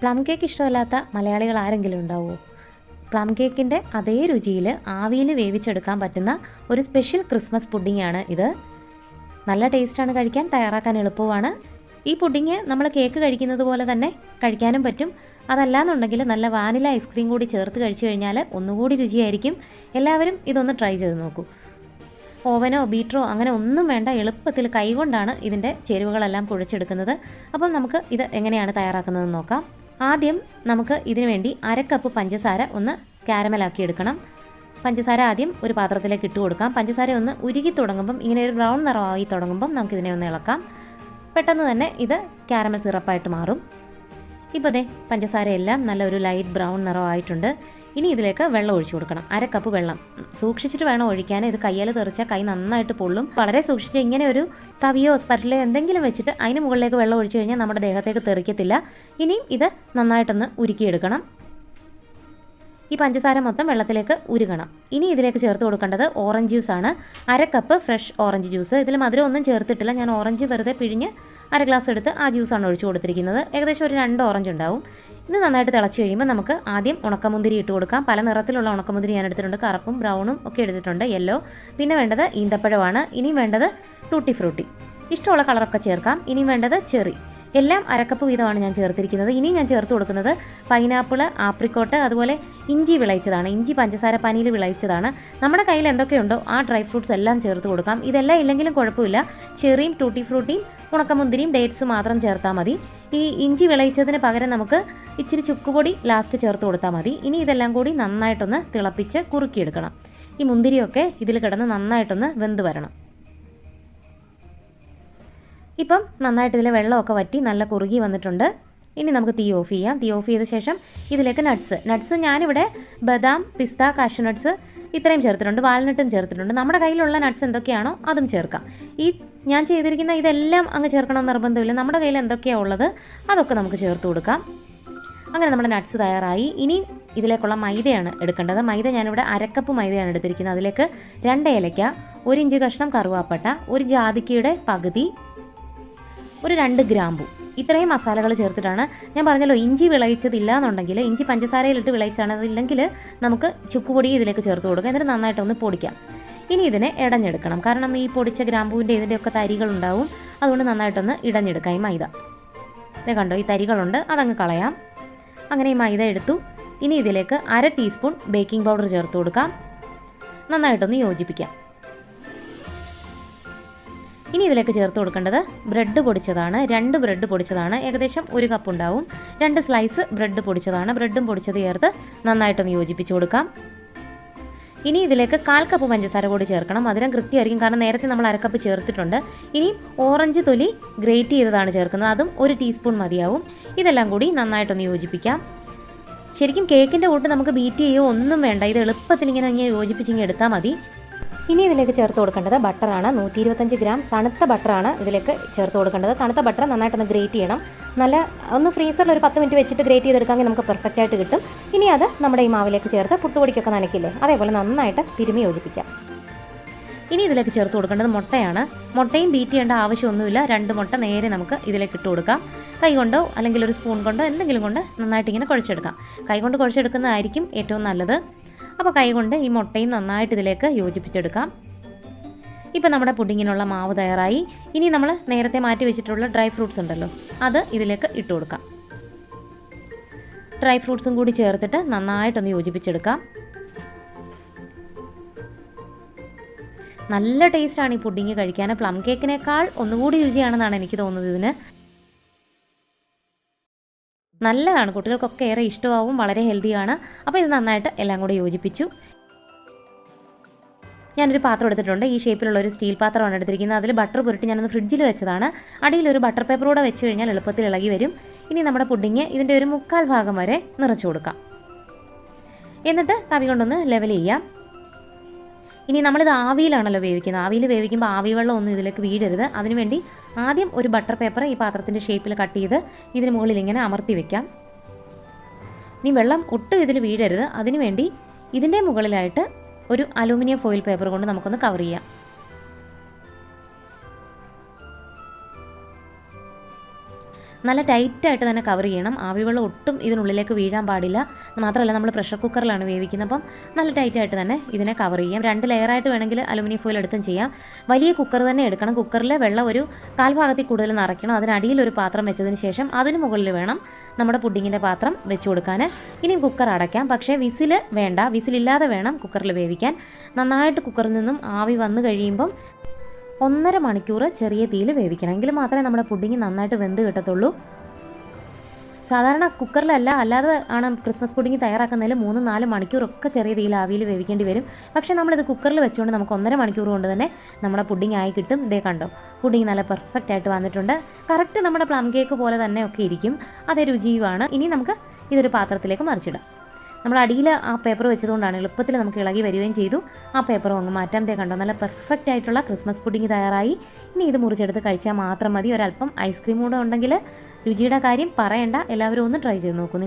Plum cake ഇഷ്ടമല്ലാത്ത മലയാളികൾ ആരെങ്കിലും ഉണ്ടാവുമോ പ്ലം കേക്കിന്റെ അതേ രുചിയിൽ ആവിയിൽ വേവിച്ചെടുക്കാൻ പറ്റുന്ന ഒരു സ്പെഷ്യൽ ക്രിസ്മസ് പുഡിങ്ങാണ് ഇത്. നല്ല ടേസ്റ്റാണ് കഴിക്കാൻ തയ്യാറാക്കാൻ എളുപ്പമാണ് ഈ പുഡിങ് നമ്മൾ കേക്ക് കഴിക്കുന്നത് പോലെ തന്നെ കഴിക്കാനും പറ്റും. അതല്ലാന്നുണ്ടെങ്കിൽ നല്ല വാനില ഐസ്ക്രീം കൂടി ചേർത്ത് കഴിച്ചു കഴിഞ്ഞാൽ ഒന്നുകൂടി രുചിയായിരിക്കും. എല്ലാവരും ഇതൊന്ന് ട്രൈ ചെയ്ത് നോക്കൂ. ഓവനോ ബീറ്ററോ അങ്ങനെ ഒന്നും വേണ്ട എളുപ്പത്തിൽ കൈകൊണ്ടാണ് ഇതിന്റെ ചേരുവകളെല്ലാം കുഴച്ചെടുക്കുന്നത്. അപ്പം നമുക്ക് ഇത് എങ്ങനെയാണ് തയ്യാറാക്കുന്നതെന്ന് നോക്കാം. ആദ്യം നമുക്ക് ഇതിനു വേണ്ടി അര കപ്പ് പഞ്ചസാര ഒന്ന് കാരമലാക്കി എടുക്കണം. പഞ്ചസാര ആദ്യം ഒരു പാത്രത്തിലേക്ക് ഇട്ട് കൊടുക്കാം. പഞ്ചസാര ഒന്ന് ഉരുകി തുടങ്ങുമ്പം ഇങ്ങനെ ഒരു ബ്രൗൺ നിറമായി തുടങ്ങുമ്പം നമുക്കിതിനെ ഒന്ന് ഇളക്കാം. പെട്ടെന്ന് തന്നെ ഇത് കാരമൽ സിറപ്പായിട്ട് മാറും. ഇപ്പോൾ ദേ പഞ്ചസാര എല്ലാം നല്ലൊരു ലൈറ്റ് ബ്രൗൺ നിറമായിട്ടുണ്ട്. ഇനി ഇതിലേക്ക് വെള്ളം ഒഴിച്ചു കൊടുക്കണം. അര കപ്പ് വെള്ളം. സൂക്ഷിച്ചിട്ട് വേണം ഒഴിക്കാൻ ഇത് കയ്യിൽ തെറിച്ചാൽ കൈ നന്നായിട്ട് പൊള്ളും. വളരെ സൂക്ഷിച്ച് ഇങ്ങനെ ഒരു തവിയോ സ്പറ്റിലോ എന്തെങ്കിലും വെച്ചിട്ട് അതിന് മുകളിലേക്ക് വെള്ളം ഒഴിച്ചു കഴിഞ്ഞാൽ നമ്മുടെ ദേഹത്തേക്ക് തെറിക്കത്തില്ല. ഇനിയും ഇത് നന്നായിട്ടൊന്ന് ഉരുക്കിയെടുക്കണം. ഈ പഞ്ചസാര മൊത്തം വെള്ളത്തിലേക്ക് ഉരുകണം. ഇനി ഇതിലേക്ക് ചേർത്ത് കൊടുക്കേണ്ടത് ഓറഞ്ച് ജ്യൂസാണ് അര കപ്പ് ഫ്രഷ് ഓറഞ്ച് ജ്യൂസ് ഇതിൽ മധുരം ഒന്നും ചേർത്തിട്ടില്ല. ഞാൻ ഓറഞ്ച് വെറുതെ പിഴിഞ്ഞ് അര ഗ്ലാസ് എടുത്ത് ആ ജ്യൂസാണ് ഒഴിച്ചു കൊടുത്തിരിക്കുന്നത്. ഏകദേശം ഒരു രണ്ട് ഓറഞ്ച് ഉണ്ടാവും. ഇത് നന്നായിട്ട് തിളച്ച് കഴിയുമ്പോൾ നമുക്ക് ആദ്യം ഉണക്കമുന്തിരി ഇട്ട് കൊടുക്കാം. പല നിറത്തിലുള്ള ഉണക്കമുന്തിരി ഞാൻ എടുത്തിട്ടുണ്ട്. കറുപ്പും ബ്രൗണും ഒക്കെ എടുത്തിട്ടുണ്ട്. യെല്ലോ പിന്നെ വേണ്ടത് ഈന്തപ്പഴമാണ്. ഇനിയും വേണ്ടത് ടൂട്ടി ഫ്രൂട്ടി ഇഷ്ടമുള്ള കളറൊക്കെ ചേർക്കാം. ഇനിയും വേണ്ടത് ചെറി. എല്ലാം അരക്കപ്പ് വീതമാണ് ഞാൻ ചേർത്തിരിക്കുന്നത്. ഇനി ഞാൻ ചേർത്ത് കൊടുക്കുന്നത് പൈനാപ്പിൾ ആപ്രിക്കോട്ട് അതുപോലെ ഇഞ്ചി വിളയിച്ചതാണ്. ഇഞ്ചി പഞ്ചസാര പനിയിൽ വിളയിച്ചതാണ്. നമ്മുടെ കയ്യിൽ എന്തൊക്കെയുണ്ടോ ആ ഡ്രൈ ഫ്രൂട്ട്സ് എല്ലാം ചേർത്ത് കൊടുക്കാം. ഇതെല്ലാം ഇല്ലെങ്കിലും കുഴപ്പമില്ല. ചെറിയും ടൂട്ടി ഫ്രൂട്ടിയും ഉണക്കമുന്തിരിയും ഡേറ്റ്സ് മാത്രം ചേർത്താൽ മതി. ഈ ഇഞ്ചി വിളയിച്ചതിന് പകരം നമുക്ക് ഇച്ചിരി ചുക്കുപൊടി ലാസ്റ്റ് ചേർത്ത് കൊടുത്താൽ മതി. ഇനി ഇതെല്ലാം കൂടി നന്നായിട്ടൊന്ന് തിളപ്പിച്ച് കുറുക്കിയെടുക്കണം. ഈ മുന്തിരിയൊക്കെ ഇതിൽ കിടന്ന് നന്നായിട്ടൊന്ന് വെന്ത് വരണം. ഇപ്പം നന്നായിട്ട് ഇതിലെ വെള്ളമൊക്കെ വറ്റി നല്ല കുറുകി വന്നിട്ടുണ്ട്. ഇനി നമുക്ക് തീ ഓഫ് ചെയ്യാം. തീ ഓഫ് ചെയ്ത ശേഷം ഇതിലേക്ക് നട്ട്സ് നട്ട്സ് ഞാനിവിടെ ബദാം പിസ്ത കാഷ്യൂ നട്ട്സ് ഇത്രയും ചേർത്തിട്ടുണ്ട്. വാൽനട്ടും ചേർത്തിട്ടുണ്ട്. നമ്മുടെ കയ്യിലുള്ള നട്ട്സ് എന്തൊക്കെയാണോ അതും ചേർക്കാം. ഈ ഞാൻ ചെയ്തിരിക്കുന്ന ഇതെല്ലാം അങ്ങ് ചേർക്കണമെന്ന് നിർബന്ധമില്ല. നമ്മുടെ കയ്യിൽ എന്തൊക്കെയാണ് ഉള്ളത് അതൊക്കെ നമുക്ക് ചേർത്ത് കൊടുക്കാം. അങ്ങനെ നമ്മുടെ നട്ട്സ് തയ്യാറായി. ഇനി ഇതിലേക്കുള്ള മൈദയാണ് എടുക്കേണ്ടത്. മൈദ ഞാനിവിടെ അരക്കപ്പ് മൈദയാണ് എടുത്തിരിക്കുന്നത്. അതിലേക്ക് രണ്ട് ഏലയ്ക്ക ഒരു ഇഞ്ച് കഷ്ണം കറുവാപ്പട്ട ഒരു ജാതിക്കയുടെ പകുതി ഒരു രണ്ട് ഗ്രാമ്പു. ഇത്രയും മസാലകൾ ചേർത്തിട്ടാണ് ഞാൻ പറഞ്ഞല്ലോ ഇഞ്ചി വിളയിച്ചതില്ല എന്നുണ്ടെങ്കിൽ ഇഞ്ചി പഞ്ചസാരയിലിട്ട് വിളയിച്ചാണ് അതില്ലെങ്കിൽ നമുക്ക് ചുക്കുപൊടി ഇതിലേക്ക് ചേർത്ത് കൊടുക്കാം. എന്നിട്ട് നന്നായിട്ടൊന്ന് പൊടിക്കാം. ഇനി ഇതിനെ ഇടഞ്ഞെടുക്കണം കാരണം ഈ പൊടിച്ച ഗ്രാമ്പൂവിന്റെ ഇതിന്റെയൊക്കെ തരികളുണ്ടാവും. അതുകൊണ്ട് നന്നായിട്ടൊന്ന് ഇടഞ്ഞെടുക്കാം ഈ മൈദ. ഇത് കണ്ടോ ഈ തരികളുണ്ട്. അതങ്ങ് കളയാം. അങ്ങനെ ഈ മൈദ എടുത്തു. ഇനി ഇതിലേക്ക് അര ടീസ്പൂൺ ബേക്കിംഗ് പൗഡർ ചേർത്ത് കൊടുക്കാം. നന്നായിട്ടൊന്ന് യോജിപ്പിക്കാം. ഇനി ഇതിലേക്ക് ചേർത്ത് കൊടുക്കേണ്ടത് ബ്രെഡ് പൊടിച്ചതാണ്. രണ്ട് ബ്രെഡ് പൊടിച്ചതാണ്. ഏകദേശം ഒരു കപ്പ് ഉണ്ടാവും. രണ്ട് സ്ലൈസ് ബ്രെഡ് പൊടിച്ചതാണ്. ബ്രെഡും പൊടിച്ചത് ചേർത്ത് നന്നായിട്ടൊന്ന് യോജിപ്പിച്ച് കൊടുക്കാം. ഇനി ഇതിലേക്ക് കാൽ കപ്പ് പഞ്ചസാര കൂടി ചേർക്കണം. മധുരം കൃത്യമായിരിക്കും. കാരണം നേരത്തെ നമ്മൾ അരക്കപ്പ് ചേർത്തിട്ടുണ്ട്. ഇനി ഓറഞ്ച് തൊലി ഗ്രേറ്റ് ചെയ്തതാണ് ചേർക്കുന്നത്. അതും ഒരു ടീസ്പൂൺ മതിയാവും. ഇതെല്ലാം കൂടി നന്നായിട്ടൊന്ന് യോജിപ്പിക്കാം. ശരിക്കും കേക്കിന്റെ കൂട്ട് നമുക്ക് ബീറ്റ് ചെയ്യുകയോ ഒന്നും വേണ്ട. ഇത് എളുപ്പത്തിൽ ഇങ്ങനെ ഇങ്ങനെ യോജിപ്പിച്ചിങ്ങനെ എടുത്താൽ മതി. ഇനി ഇതിലേക്ക് ചേർത്ത് കൊടുക്കേണ്ടത് ബട്ടറാണ് നൂറ്റി ഇരുപത്തഞ്ച് ഗ്രാം തണുത്ത ബട്ടറാണ് ഇതിലേക്ക് ചേർത്ത് കൊടുക്കേണ്ടത്. തണുത്ത ബട്ടർ നന്നായിട്ടൊന്ന് ഗ്രേറ്റ് ചെയ്യണം. നല്ല ഒന്ന് ഫ്രീസറിൽ ഒരു പത്ത് മിനിറ്റ് വെച്ചിട്ട് ഗ്രേറ്റ് ചെയ്തെടുക്കാമെങ്കിൽ നമുക്ക് പെർഫെക്റ്റ് ആയിട്ട് കിട്ടും. ഇനി അത് നമ്മുടെ ഈ മാവിലേക്ക് ചേർത്ത് പുട്ടുപൊടിക്കൊക്കെ നനയ്ക്കില്ലേ? അതേപോലെ നന്നായിട്ട് തിരുമി യോജിപ്പിക്കാം. ഇനി ഇതിലേക്ക് ചേർത്ത് കൊടുക്കേണ്ടത് മുട്ടയാണ്. മുട്ടയും ബീറ്റ് ചെയ്യേണ്ട ആവശ്യമൊന്നുമില്ല. രണ്ട് മുട്ട നേരെ നമുക്ക് ഇതിലേക്ക് ഇട്ട് കൊടുക്കാം. കൈ കൊണ്ടോ അല്ലെങ്കിൽ ഒരു സ്പൂൺ കൊണ്ടോ എന്തെങ്കിലും കൊണ്ട് നന്നായിട്ട് ഇങ്ങനെ കുഴച്ചെടുക്കാം. കൈ കൊണ്ട് കുഴച്ചെടുക്കുന്നതായിരിക്കും ഏറ്റവും നല്ലത്. അപ്പോൾ കൈ കൊണ്ട് ഈ മുട്ടയും നന്നായിട്ട് ഇതിലേക്ക് യോജിപ്പിച്ചെടുക്കാം. ഇപ്പോൾ നമ്മുടെ പുഡിങ്ങിനുള്ള മാവ് തയ്യാറായി. ഇനി നമ്മൾ നേരത്തെ മാറ്റി വെച്ചിട്ടുള്ള ഡ്രൈ ഫ്രൂട്ട്സ് ഉണ്ടല്ലോ അത് ഇതിലേക്ക് ഇട്ട് കൊടുക്കാം. ഡ്രൈ ഫ്രൂട്ട്സും കൂടി ചേർത്തിട്ട് നന്നായിട്ടൊന്ന് യോജിപ്പിച്ചെടുക്കാം. നല്ല ടേസ്റ്റാണ് ഈ പുഡിങ് കഴിക്കാൻ പ്ലം കേക്കിനേക്കാൾ ഒന്നുകൂടി രുചിയാണെന്നാണ് എനിക്ക് തോന്നുന്നത് ഇതിന്. നല്ലതാണ്. കുട്ടികൾക്കൊക്കെ ഏറെ ഇഷ്ടമാവും വളരെ ഹെൽത്തിയാണ്. അപ്പോൾ ഇത് നന്നായിട്ട് എല്ലാം കൂടി യോജിപ്പിച്ചു. ഞാനൊരു പാത്രം എടുത്തിട്ടുണ്ട്. ഈ ഷേപ്പിലുള്ള ഒരു സ്റ്റീൽ പാത്രമാണ് എടുത്തിരിക്കുന്നത്. അതിൽ ബട്ടർ പുരട്ടി ഞാനൊന്ന് ഫ്രിഡ്ജിൽ വെച്ചതാണ്. അടിയിൽ ഒരു ബട്ടർ പേപ്പർ കൂടെ വെച്ച് കഴിഞ്ഞാൽ എളുപ്പത്തിൽ ഇളകി വരും. ഇനി നമ്മുടെ പുഡിങ് ഇതിന്റെ ഒരു മുക്കാൽ ഭാഗം വരെ നിറച്ചു കൊടുക്കാം. എന്നിട്ട് തവി കൊണ്ടൊന്ന് ലെവൽ ചെയ്യാം. ഇനി നമ്മളിത് ആവിയിലാണല്ലോ വേവിക്കുന്നത്. ആവിയിൽ വേവിക്കുമ്പോൾ ആവി വെള്ളം ഒന്നും ഇതിലേക്ക് വീഴരുത്. അതിനുവേണ്ടി ആദ്യം ഒരു ബട്ടർ പേപ്പർ ഈ പാത്രത്തിന്റെ ഷേപ്പിൽ കട്ട് ചെയ്ത് ഇതിന് മുകളിൽ ഇങ്ങനെ അമർത്തി വെക്കാം. ഇനി വെള്ളം ഒട്ടും ഇതിൽ വീഴരുത്. അതിനുവേണ്ടി ഇതിന്റെ മുകളിലായിട്ട് ഒരു അലൂമിനിയം ഫോയിൽ പേപ്പർ കൊണ്ട് നമുക്കൊന്ന് കവർ ചെയ്യാം. നല്ല ടൈറ്റായിട്ട് തന്നെ കവർ ചെയ്യണം. ആവി വെള്ളം ഒട്ടും ഇതിനുള്ളിലേക്ക് വീഴാൻ പാടില്ല. മാത്രമല്ല നമ്മൾ പ്രഷർ കുക്കറിലാണ് വേവിക്കുന്നത്. അപ്പം നല്ല ടൈറ്റായിട്ട് തന്നെ ഇതിനെ കവർ ചെയ്യാം. രണ്ട് ലെയറായിട്ട് വേണമെങ്കിൽ അലുമിനിയം ഫോയിൽ എടുത്തും ചെയ്യാം. വലിയ കുക്കർ തന്നെ എടുക്കണം. കുക്കറിൽ വെള്ളം ഒരു കാൽഭാഗത്തിൽ കൂടുതൽ നിറയ്ക്കണം. അതിനടിയിൽ ഒരു പാത്രം വെച്ചതിന് ശേഷം അതിന് മുകളിൽ വേണം നമ്മുടെ പുഡിങ്ങിന്റെ പാത്രം വെച്ച് കൊടുക്കാൻ. ഇനിയും കുക്കർ അടയ്ക്കാം. പക്ഷേ വിസിൽ വേണ്ട. വിസിലില്ലാതെ വേണം കുക്കറിൽ വേവിക്കാൻ. നന്നായിട്ട് കുക്കറിൽ നിന്നും ആവി വന്നു കഴിയുമ്പം ഒന്നര മണിക്കൂർ ചെറിയ തീയിൽ വേവിക്കണം. എങ്കിൽ മാത്രമേ നമ്മുടെ പുഡിങ് നന്നായിട്ട് വെന്ത് കിട്ടത്തുള്ളൂ. സാധാരണ കുക്കറിലല്ല അല്ലാതെ ആണ് ക്രിസ്മസ് പുഡിങ് തയ്യാറാക്കുന്നതിൽ മൂന്ന് നാല് മണിക്കൂറൊക്കെ ചെറിയ രീതിയിൽ ആവിയിൽ വേവിക്കേണ്ടി വരും. പക്ഷേ നമ്മളിത് കുക്കറിൽ വെച്ചുകൊണ്ട് നമുക്ക് ഒന്നര മണിക്കൂർ കൊണ്ട് തന്നെ നമ്മുടെ പുഡിംഗ് ആയി കിട്ടും. ഇതേ കണ്ടോ പുഡിംഗ് നല്ല പെർഫെക്റ്റ് ആയിട്ട് വന്നിട്ടുണ്ട്. കറക്റ്റ് നമ്മുടെ പ്ലം കേക്ക് പോലെ തന്നെ ഒക്കെ ഇരിക്കും. അതേ രുചിയുമാണ്. ഇനി നമുക്ക് ഇതൊരു പാത്രത്തിലേക്ക് മറിച്ചിടാം. നമ്മൾ അടിയിൽ ആ പേപ്പർ വെച്ചതുകൊണ്ടാണ് എളുപ്പത്തിൽ നമുക്ക് ഇളകി വരികയും ചെയ്തു. ആ പേപ്പറും അങ്ങ് മാറ്റാൻ തേ കണ്ടോ നല്ല പെർഫെക്റ്റ് ആയിട്ടുള്ള ക്രിസ്മസ് പുഡിംഗ് തയ്യാറായി. ഇനി ഇത് മുറിച്ചെടുത്ത് കഴിച്ചാൽ മാത്രം മതി. ഒരല്പം ഐസ്ക്രീം കൂടെ ഉണ്ടെങ്കിൽ രുചിയുടെ കാര്യം പറയണ്ട. എല്ലാവരും ഒന്ന് ട്രൈ ചെയ്ത് നോക്കൂ.